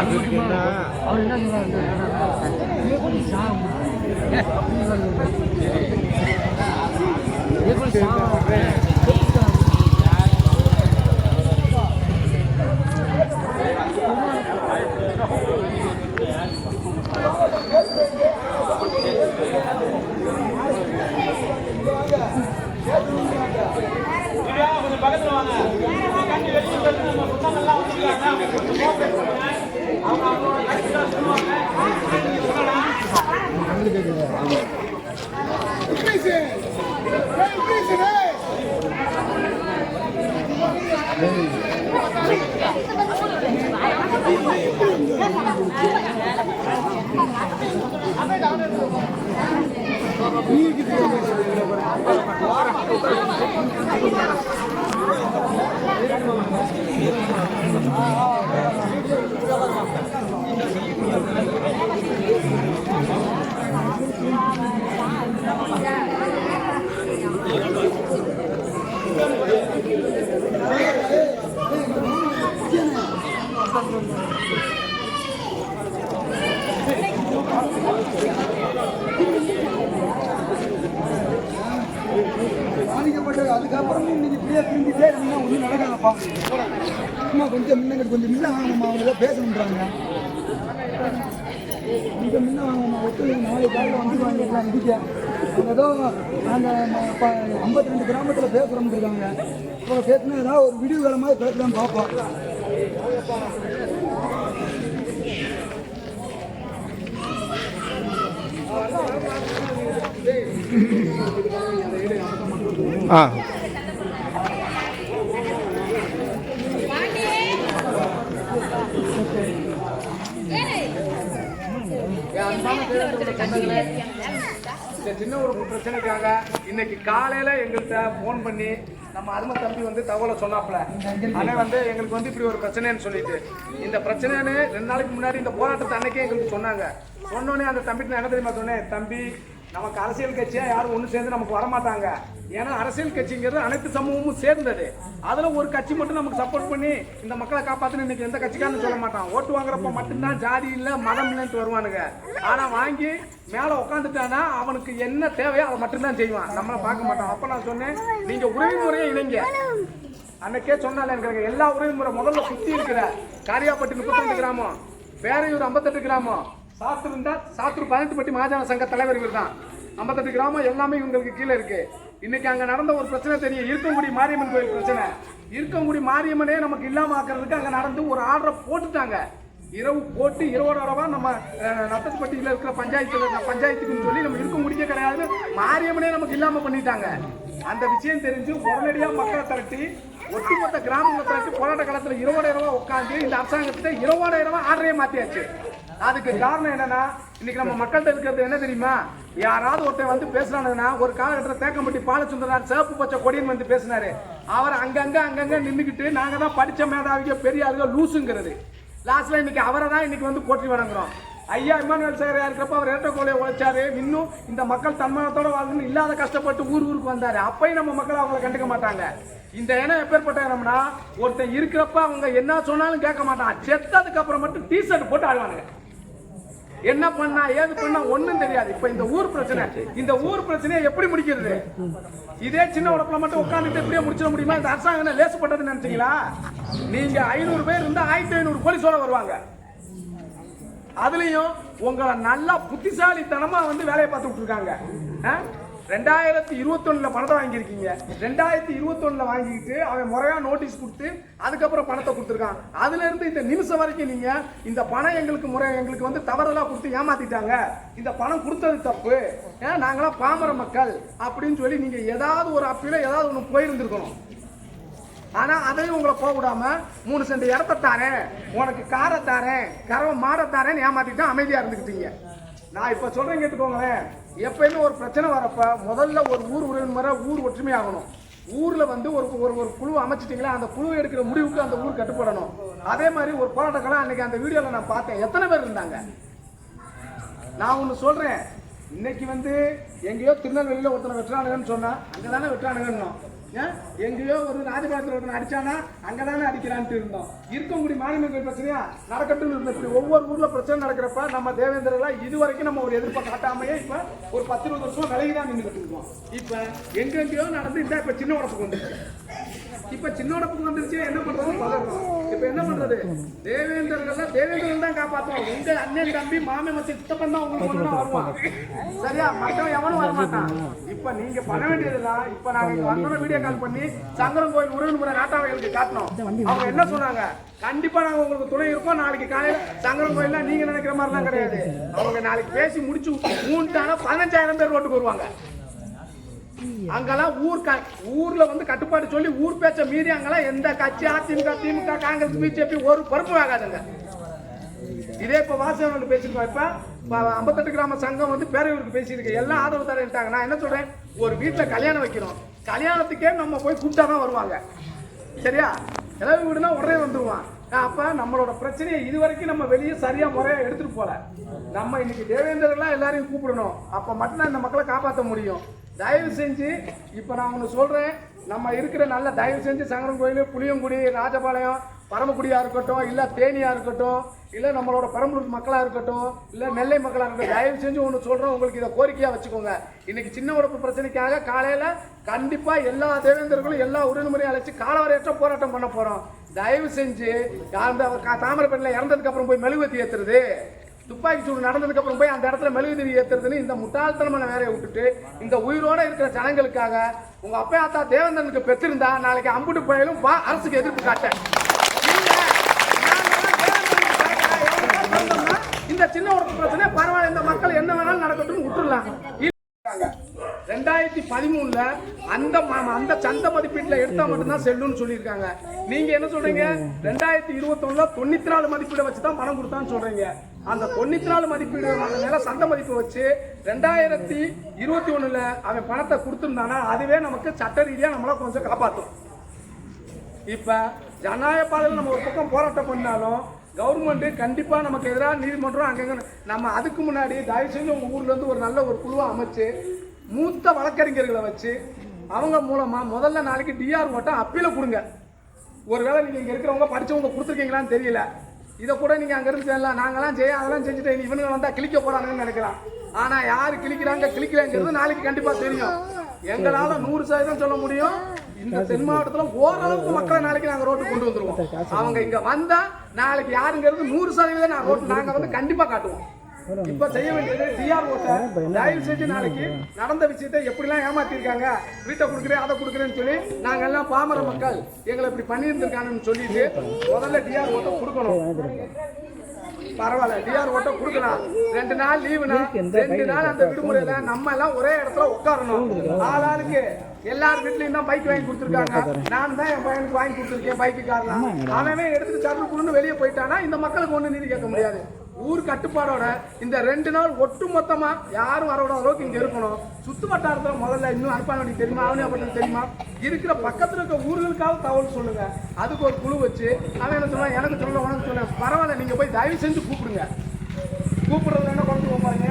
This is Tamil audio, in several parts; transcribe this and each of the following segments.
அவர் என்ன சொல்றாரு எல்லாம் வந்துருக்காங்க எப்படி சாகும் பாதிக்கப்பட்டது அதுக்கப்புறமும் நீங்க இப்படியே திரும்பிட்டே இருந்தா ஒன்றும் நடக்காதப்பா சும்மா கொஞ்சம் முன்ன கொஞ்சம் முன்ன வாங்கம்மா அவங்க ஏதோ பேசணுன்றாங்க. கொஞ்சம் முன்ன வாங்கம்மா ஒத்துழைப்பு நாளை காலையில் வந்து வாங்கிக்கலாம் இடிக்க அவங்க ஏதோ நாங்கள் ஐம்பத்தி ரெண்டு கிராமத்தில் பேசுகிறோம்னு இருக்காங்க. இப்போ பேசினா ஏதாவது ஒரு விடிவு வேலை மாதிரி பேசலாம் பார்ப்போம் ஆ. இந்த சின்ன ஒரு பிரச்சனைக்காக இன்னைக்கு காலையில எங்கள்கிட்ட ஃபோன் பண்ணி நம்ம அருமை தம்பி வந்து தகவலை சொன்னாப்புல. ஆனால் வந்து எங்களுக்கு வந்து இப்படி ஒரு பிரச்சனைன்னு சொல்லிட்டு. இந்த பிரச்சனைன்னு ரெண்டு நாளைக்கு முன்னாடி இந்த போராட்டத்தை அன்னைக்கே எங்களுக்கு சொன்னாங்க. சொன்னோன்னே அந்த தம்பிட்டு நான் என்ன தெரியுமா சொன்னேன்? தம்பி நமக்கு அரசியல் கட்சியா யாரும் ஒன்று சேர்ந்து நமக்கு வரமாட்டாங்க. ஏன்னா அரசியல் கட்சிங்கிறது அனைத்து சமூகமும் சேர்ந்தது. அதில் ஒரு கட்சி மட்டும் நமக்கு சப்போர்ட் பண்ணி இந்த மக்களை காப்பாத்துன்னு இன்னைக்கு எந்த கட்சிக்காரன்னு சொல்ல மாட்டான். ஓட்டு வாங்குறப்ப மட்டும்தான் ஜாதி இல்லை மதம் இல்லைன்ட்டு வருவானுங்க. ஆனால் வாங்கி மேலே உட்காந்துட்டானா அவனுக்கு என்ன தேவையோ அதை மட்டும்தான் செய்வான். நம்மளை பார்க்க மாட்டான். அப்போ நான் சொன்னேன் நீங்கள் உறவு முறையை இணைங்க. அன்னைக்கே சொன்னால எனக்கு எல்லா உறவு முறை முதல்ல சுற்றி இருக்கிற காரியாப்பட்டி முப்பத்தஞ்சு கிராமம் பேரையூர் ஐம்பத்தெட்டு கிராமம் சாத்தூர் இருந்தா சாத்தூர் பதினெட்டு மகாஜன சங்க தலைவர் இவர் தான் ஐம்பத்தெட்டு கிராமம் எல்லாமே இவங்களுக்கு கீழே இருக்கு. இன்னைக்கு அங்க நடந்த ஒரு பிரச்சனை தெரியும். இருக்கங்குடி மாரியம்மன் கோயில் பிரச்சனை. இருக்கங்குடி மாரியம்மனே நமக்கு இல்லாம ஆக்குறதுக்கு அங்க நடந்து ஒரு ஆர்டரை போட்டுட்டாங்க. இரவு போட்டு இரவோட இரவா நம்ம நத்தத்துப்பட்டியில் இருக்கிற பஞ்சாயத்து பஞ்சாயத்துக்குன்னு சொல்லி நம்ம இருக்க முடிக்க கிடையாது. மாரியம்மனே நமக்கு இல்லாம பண்ணிட்டாங்க. அந்த விஷயம் தெரிஞ்சு உடனடியாக மக்களை திரட்டி ஒட்டுமொத்த கிராமங்களை திரட்டி போராட்ட காலத்தில் இரவோட இரவா உட்காந்து இந்த அரசாங்கத்தை இரவோட இரவா ஆர்டரே மாற்றியாச்சு அதுக்கு காரணம் என்னன்னா இன்னைக்கு நம்ம மக்கள்கிட்ட இருக்கிறது என்ன தெரியுமா? யாராவது ஒருத்தன் வந்து பேசுறானுன்னா ஒரு காலகட்டத்தில் தேக்கம்பட்டி பாலசுந்தரனார் சேப்பு பச்சை கொடியன் வந்து பேசினாரு. அவர் அங்கங்க அங்கங்க நின்றுக்கிட்டு நாங்க தான் படிச்ச மேதாவிக பெரிய ஆளுக லூசுங்கிறது. லாஸ்ட்ல இன்னைக்கு அவரை தான் இன்னைக்கு வந்து போற்றி வணங்குறோம். ஐயா இமானுவேல் சேகரையா இருக்கிறப்ப அவர் ஏற்ற கோலையை உழைச்சாரு. இன்னும் இந்த மக்கள் தன்மானத்தோட வாழ்ந்து இல்லாத கஷ்டப்பட்டு ஊர் ஊருக்கு வந்தாரு. அப்பயும் நம்ம மக்கள் அவங்கள கண்டுக்க மாட்டாங்க. இந்த இனம் எப்பேற்பட்ட இடம்னா ஒருத்தன் இருக்கிறப்ப அவங்க என்ன சொன்னாலும் கேட்க மாட்டான். செத்ததுக்கு அப்புறம் மட்டும் டிஷர்ட் போட்டு ஆடுவானுங்க. என்ன பண்ணா ஏது பண்ணா ஒண்ணும் தெரியாது. இப்ப இந்த ஊர் பிரச்சனை இந்த ஊர் பிரச்சனையை எப்படி முடிக்கிறது? இதே சின்ன உடப்புல மட்டும் உட்காந்துட்டு இப்படியே முடிச்சிட முடியுமா? இந்த அரசாங்கம் என்ன நினைச்சீங்களா? நீங்க ஐநூறு பேர் இருந்தா ஆயிரத்தி ஐநூறு போலீஸோட வருவாங்க. அதுலயும் உங்களை நல்லா புத்திசாலித்தனமா வந்து வேலையை பார்த்துட்டு இருக்காங்க. ஆ? ரெண்டாயிரத்தி இருபத்தொன்னுல பணத்தை வாங்கியிருக்கீங்க. ரெண்டாயிரத்தி இருபத்தொன்னுல வாங்கிக்கிட்டு அவன் முறையாக நோட்டீஸ் கொடுத்து அதுக்கப்புறம் பணத்தை கொடுத்துருக்கான். அதுலேருந்து இந்த நிமிஷம் வரைக்கும் நீங்கள் இந்த பணம் எங்களுக்கு முறை எங்களுக்கு வந்து தவறுதலாக கொடுத்து ஏமாத்திட்டாங்க. இந்த பணம் கொடுத்தது தப்பு. ஏன்னா நாங்களாம் பாமர மக்கள் அப்படின்னு சொல்லி நீங்கள் ஏதாவது ஒரு அப்பீல ஏதாவது ஒன்று போயிருந்துருக்கணும். ஆனால் அதையும் உங்களை போக விடாமல் மூணு சென்ட் இடத்த தாரேன் உனக்கு காரை தாரேன் கரவை மாடை தாரேன்னு ஏமாத்திட்டு அமைதியாக இருந்துக்கிட்டீங்க நான் இப்போ சொல்கிறேன் கேட்டுக்கோங்களேன். எப்பயுமே ஒரு பிரச்சனை வரப்ப முதல்ல ஒரு ஊர் உறவினரை ஊர் ஒற்றுமை ஆகணும். ஊரில் வந்து ஒரு ஒரு ஒரு குழு அமைச்சிட்டிங்களா? அந்த குழு எடுக்கிற முடிவுக்கு அந்த ஊர் கட்டுப்படணும். அதே மாதிரி ஒரு போராட்டக்கெல்லாம் அன்னைக்கு அந்த வீடியோவில் நான் பார்த்தேன். எத்தனை பேர் இருந்தாங்க? நான் ஒன்று சொல்கிறேன் இன்னைக்கு வந்து எங்கேயோ திருநெல்வேலியில் ஒருத்தனை வெட்டுறானுங்கன்னு சொன்னா அங்கே தானே வெட்டுறானுங்கன்னோம். ஏன்? எங்கேயோ ஒரு ராஜபாளத்தில் ஒருத்தனை அடிச்சானா அங்கதானே அடிக்கிறான்ட்டு இருந்தோம். இருக்கக்கூடிய மாநிலங்கள் பிரச்சனையா நடக்கட்டும் இருந்த ஒவ்வொரு ஊரில் பிரச்சனை நடக்கிறப்ப நம்ம தேவேந்திரலாம் இது வரைக்கும் நம்ம ஒரு எதிர்ப்பை காட்டாமையே இப்போ ஒரு பத்து இருபது வருஷம் விலகி தான் நின்றுக்கிட்டு இருக்கோம். இப்போ எங்கெங்கேயோ நடந்து இந்த இப்போ சின்ன உடப்புக்கு வந்துருச்சு. இப்ப சின்னோட உடப்புக்கு வந்துருச்சு என்ன பண்றது? பதறோம். இப்ப என்ன பண்றது? தேவேந்திரர்கள் தேவேந்திரன் தான் காப்பாத்துவோம் உங்க அண்ணன் தம்பி மாமே மத்த சித்தப்பன் தான் உங்களுக்கு ஒண்ணு வருவான் சரியா? மற்றவன் எவனும் வரமாட்டான் இப்ப நீங்க பண்ண வேண்டியதுதான் இப்ப நாங்க இங்க வந்தோம் வீடியோ கால் பண்ணி சங்கரம் கோயில் உடன்முறை நாட்டாவைகளுக்கு காட்டணும். அவங்க என்ன சொன்னாங்க? கண்டிப்பா நாங்க உங்களுக்கு துணை இருப்போம் நாளைக்கு காலையில சங்கரம் கோயில்ல நீங்க நினைக்கிற மாதிரிலாம் கிடையாது. அவங்க நாளைக்கு பேசி முடிச்சு மூணுட்டான பதினஞ்சாயிரம் பேர் ரோட்டுக்கு வருவாங்க. அங்கெல்லாம் ஊர் க- ஊர்ல வந்து கட்டுப்பாடு சொல்லி ஊர் பேச்ச மீறி அங்கெல்லாம் எந்த கட்சி அதிமுக திமுக காங்கிரஸ் பிஜேபி ஒரு பொறுப்பு ஆகாதுங்க. இதே இப்ப வாசகர்கள் பேசிருக்கோம் இப்ப இப்ப ஐம்பத்தெட்டு கிராம சங்கம் வந்து பேரவைக்கு பேசியிருக்கு. எல்லாம் ஆதரவு தரேன்ட்டாங்க. நான் என்ன சொல்றேன்? ஒரு வீட்டுல கல்யாணம் வைக்கிறோம் கல்யாணத்துக்கே நம்ம போய் கூப்பிட்டா தான் வருவாங்க. சரியா? எல்லாரும் வீடுனா உடனே வந்துருவான். அப்ப நம்மளோட பிரச்சனையை இது வரைக்கும் நம்ம வெளியே சரியா முறையா எடுத்துட்டு போல. நம்ம இன்னைக்கு தேவேந்திரர்களா எல்லாரையும் கூப்பிடணும். அப்ப மட்டும்தான் இந்த மக்களை காப்பாற்ற முடியும். தயவு செஞ்சு இப்போ நான் ஒன்று சொல்கிறேன் நம்ம இருக்கிற நல்ல தயவு செஞ்சு சங்கரன் கோயில் புளியங்குடி ராஜபாளையம் பரமக்குடியாக இருக்கட்டும் இல்லை தேனியாக இருக்கட்டும் இல்லை நம்மளோட பெரம்பலூர் மக்களாக இருக்கட்டும் இல்லை நெல்லை மக்களாக இருக்கட்டும் தயவு செஞ்சு ஒன்று சொல்கிறோம் உங்களுக்கு இதை கோரிக்கையாக வச்சுக்கோங்க. இன்றைக்கி சின்ன உடம்பு பிரச்சனைக்காக காலையில் கண்டிப்பாக எல்லா தேவேந்தர்களும் எல்லா உறுதிமுறையும் அழைச்சி காலவரையற்ற போராட்டம் பண்ண போகிறோம் தயவு செஞ்சு அந்த கா- தாமிரபரணியில் இறந்ததுக்கப்புறம் போய் மெழுகுவத்தி ஏற்றுறது துப்பாக்கி சூடு நடந்ததுக்கு அப்புறம் போய் அந்த இடத்துல மெழுகுதிரி ஏத்துறதுன்னு இந்த முட்டாள்தனமான வேலையை விட்டுட்டு இந்த உயிரோட இருக்கிற ஜனங்களுக்காக உங்க அப்பா அத்தா தேவேந்திரனுக்கு பெற்றிருந்தா நாளைக்கு அம்புட்டு போயிலும் வா அரசுக்கு எதிர்ப்பு காட்டேன் இந்த சின்ன ஒரு பிரச்சனை பரவாயில்ல இந்த மக்கள் என்ன வேணாலும் நடக்கட்டும் விட்டுடலாம் ரெண்டாயிரத்தி பதிமூணுல அந்த ம- அந்த சந்த மதிப்பீட்டில் எடுத்தா மட்டும்தான் செல்லுன்னு சொல்லியிருக்காங்க. நீங்க என்ன சொல்றீங்க? ரெண்டாயிரத்தி இருபத்தொன்னுல தொண்ணூத்தி நாலு மதிப்பீடை வச்சு தான் பணம் கொடுத்தான்னு சொல்றீங்க. அந்த தொண்ணூத்தி நாலு மதிப்பீடு மேல சந்த மதிப்பு வச்சு ரெண்டாயிரத்தி இருபத்தி ஒண்ணுல அவன் பணத்தை கொடுத்துருந்தானா அதுவே நமக்கு சட்ட ரீதியா நம்மள கொஞ்சம் காப்பாற்றும் இப்ப ஜனநாயக பாதையில் நம்ம ஒரு பக்கம் போராட்டம் பண்ணாலும் கவர்மெண்ட் கண்டிப்பா நமக்கு எதிராக நீதிமன்றம் அங்கங்க நம்ம அதுக்கு முன்னாடி தயவு செஞ்சு உங்க ஊர்ல இருந்து ஒரு நல்ல ஒரு குழுவை அமைச்சு மூத்த வழக்கறிஞர்களை வச்சு அவங்க மூலமா முதல்ல நாளைக்கு டிஆர் ஓட்டம் அப்பீல கொடுங்க. ஒருவேளை நீங்க இங்க இருக்கிறவங்க படிச்சவங்க கொடுத்துருக்கீங்களான்னு தெரியல. இதை கூட நீங்கள் அங்கேருந்து செய்யலாம். நாங்கெல்லாம் செய்ய அதெல்லாம் செஞ்சுட்டு இவனுங்க வந்தால் கிழிக்க போகிறானுங்கன்னு நினைக்கிறான். ஆனால் யார் கிழிக்கிறாங்க கிழிக்கலங்கிறது நாளைக்கு கண்டிப்பாக தெரியும். எங்களால் நூறு சதவீதம் சொல்ல முடியும். இந்த தென் மாவட்டத்தில் ஓரளவுக்கு மக்களை நாளைக்கு நாங்கள் ரோட்டு கொண்டு வந்துருவோம். அவங்க இங்கே வந்தால் நாளைக்கு யாருங்கிறது நூறு சதவீதம் நான் ரோட்டு நாங்கள் வந்து கண்டிப்பாக காட்டுவோம். இப்ப செய்ய வேண்டியது டிஆர் ஓட்ட. தயவு செஞ்சு நாளைக்கு நடந்த விஷயத்தை எப்படிலாம் ஏமாத்திருக்காங்க வீட்டை கொடுக்குறேன் அதை கொடுக்குறேன்னு சொல்லி நாங்க எல்லாம் பாமர மக்கள் எங்களை இப்படி பண்ணியிருந்திருக்காங்கன்னு சொல்லிட்டு முதல்ல டிஆர் ஓட்ட கொடுக்கணும். பரவாயில்ல டிஆர் ஓட்ட கொடுக்கலாம். ரெண்டு நாள் லீவுனா ரெண்டு நாள் அந்த விடுமுறையில நம்ம எல்லாம் ஒரே இடத்துல உட்காரணும். ஆளாளுக்கு எல்லார் வீட்லயும் தான் பைக் வாங்கி கொடுத்துருக்காங்க. நான் தான் என் பையனுக்கு வாங்கி கொடுத்துருக்கேன் பைக்கு காரணம் அவன் எடுத்துட்டு சர்வ வெளியே போயிட்டானா இந்த மக்களுக்கு ஒண்ணு நீதி கேட்க முடியாது. ஊர் கட்டுப்பாடோட இந்த ரெண்டு நாள் ஒட்டு மொத்தமா யாரும் வரவிட அளவுக்கு இங்க இருக்கணும். சுத்து வட்டாரத்தில் முதல்ல இன்னும் அனுப்பானவனுக்கு தெரியுமா? அவனு தெரியுமா? இருக்கிற பக்கத்தில் இருக்க ஊர்களுக்காக தகவல் சொல்லுங்க. அதுக்கு ஒரு குழு வச்சு அவன் என்ன சொல்லுவான்? எனக்கு சொல்ல உனக்கு சொல்ல பரவாயில்ல நீங்க போய் தயவு செஞ்சு கூப்பிடுங்க. கூப்பிடுறது என்ன குறைஞ்சி போவாங்க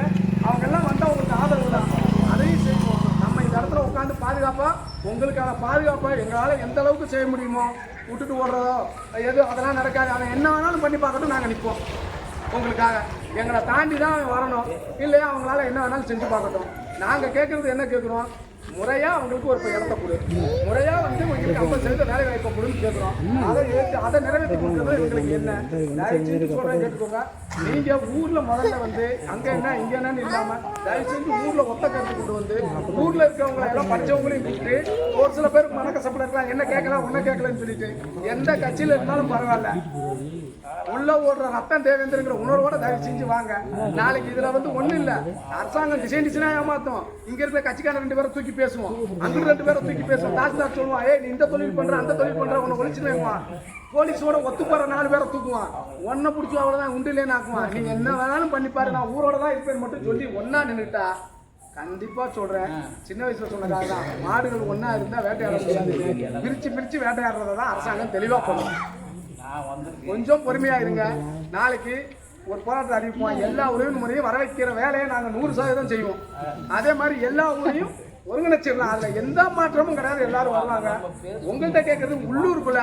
அவங்க எல்லாம் வந்தா உங்களுக்கு ஆதரவு தான். அதையும் செய்வோம். நம்ம இந்த இடத்துல உட்காந்து பாதுகாப்பா உங்களுக்கான பாதுகாப்பை எங்களால் எந்த அளவுக்கு செய்ய முடியுமோ? விட்டுட்டு ஓடுறதோ எது அதெல்லாம் நடக்காது. அதை என்ன வேணாலும் பண்ணி பார்க்கட்டும் நாங்கள் நிற்போம் உங்களுக்காக. எங்களை தாண்டி தான் அவன் வரணும். இல்லையா அவங்களால என்ன வேணாலும் செஞ்சு பார்க்கட்டும். நாங்கள் கேட்குறது என்ன கேட்குறோம்? முறையாக அவங்களுக்கு ஒரு இடத்த கொடு. முறையாக வந்து உங்களுக்கு ஐம்பது சதவீத வேலை வாய்ப்பை கொடுன்னு கேட்குறோம். அதை ஏற்று அதை நிறைவேற்றி கொடுக்குறது எங்களுக்கு என்ன? தயவு செஞ்சு சொல்றேன் கேட்டுக்கோங்க. நீங்கள் ஊரில் முதல்ல வந்து அங்கே என்ன இங்கே என்னன்னு இல்லாமல் தயவு செஞ்சு ஊரில் ஒத்த கருத்து கொண்டு வந்து ஊரில் இருக்கிறவங்க எல்லாம் படித்தவங்களையும் கூப்பிட்டு ஒரு சில பேர் மனக்கசப்பட இருக்கலாம் என்ன கேட்கலாம் ஒன்றை கேட்கலன்னு சொல்லிட்டு எந்த கட்சியில் இருந்தாலும் பரவாயில்ல. உள்ள ஓடுற ரத்தம் தேவேந்திரங்கிற உணர்வோட தயவு செஞ்சு வாங்க. நாளைக்கு இதுல வந்து ஒண்ணு இல்ல. அரசாங்கம் டிசைன் டிசைனா ஏமாத்தும். இங்க இருக்கிற கட்சிக்காரன் ரெண்டு பேரை தூக்கி பேசுவோம். அங்க ரெண்டு பேரை தூக்கி பேசுவோம். தாசில்தார் சொல்லுவான் ஏய் நீ இந்த தொழில் பண்ற அந்த தொழில் பண்ற உன்னை ஒழிச்சுடுவேன் போலீஸோட ஒத்து போற நாலு பேரை தூக்குவான். ஒன்ன பிடிச்சி அவ்வளவுதான் உண்டு இல்லைன்னு ஆக்குவான். நீங்க என்ன வேணாலும் பண்ணி பாரு நான் ஊரோட தான் இருப்பேன் மட்டும் சொல்லி ஒன்னா நின்றுட்டா கண்டிப்பா சொல்றேன். சின்ன வயசுல சொன்னதாக தான். மாடுகள் ஒன்னா இருந்தா வேட்டையாட முடியாது. பிரிச்சு பிரிச்சு வேட்டையாடுறதை தான் அரசாங்கம் தெளிவா பண்ணணும் கொஞ்சம் பொறுமையாக இருங்க நாளைக்கு ஒரு போராட்டம் அறிவிப்போம். எல்லா உறவின் முறையும் வர வைக்கிற வேலையை நாங்கள் நூறு சதவீதம் செய்வோம். அதே மாதிரி எல்லா ஊரையும் ஒருங்கிணைச்சிடலாம். அதில் எந்த மாற்றமும் கிடையாது. எல்லாரும் வருவாங்க. உங்கள்கிட்ட கேட்கறது உள்ளூருக்குள்ள.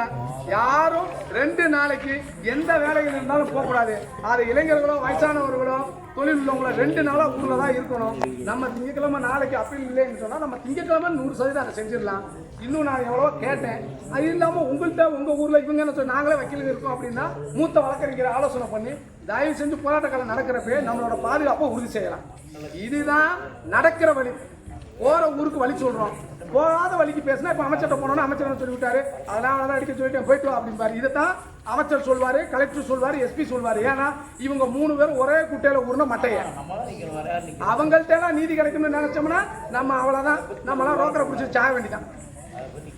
யாரும் ரெண்டு நாளைக்கு எந்த வேலையில் இருந்தாலும் போகக்கூடாது. அது இளைஞர்களோ வயசானவர்களோ தொழில் உள்ளவங்களோ ரெண்டு நாளாக ஊரில் தான் இருக்கணும். நம்ம திங்கக்கிழமை நாளைக்கு அப்பீல் இல்லைன்னு சொன்னால் நம்ம திங்கக்கிழமை நூறு சதவீதம் அதை செஞ்சிடலாம். இன்னும் நான் எவ்வளோ கேட்டேன். அது இல்லாமல் உங்கள்கிட்ட உங்கள் ஊரில் இவங்க என்ன சொல்லி நாங்களே வக்கீலுங்க இருக்கோம் அப்படின்னா மூத்த வழக்கறிஞர் ஆலோசனை பண்ணி தயவு செஞ்சு போராட்டக்காலம் நடக்கிறப்ப நம்மளோட பாதுகாப்பை உறுதி செய்யலாம். இதுதான் நடக்கிற வழி. போகிற ஊருக்கு வழி சொல்கிறோம் போகாத வழிக்கு பேசினா இப்போ அமைச்சர்கிட்ட போனோம்னா அமைச்சர் என்ன சொல்லிவிட்டாரு? அதனால தான் அடிக்க சொல்லிட்டேன் போயிட்டு வா அப்படிம்பாரு. இதை தான் அமைச்சர் சொல்வார் கலெக்டர் சொல்வார் எஸ்பி சொல்வார். ஏன்னா இவங்க மூணு பேரும் ஒரே குட்டையில் ஊர்ன மட்டையா. அவங்கள்ட்ட நீதி கிடைக்கும்னு நினச்சோம்னா நம்ம அவ்வளோதான் நம்மளாம் ரோக்கரை பிடிச்சி சாய வேண்டிதான்.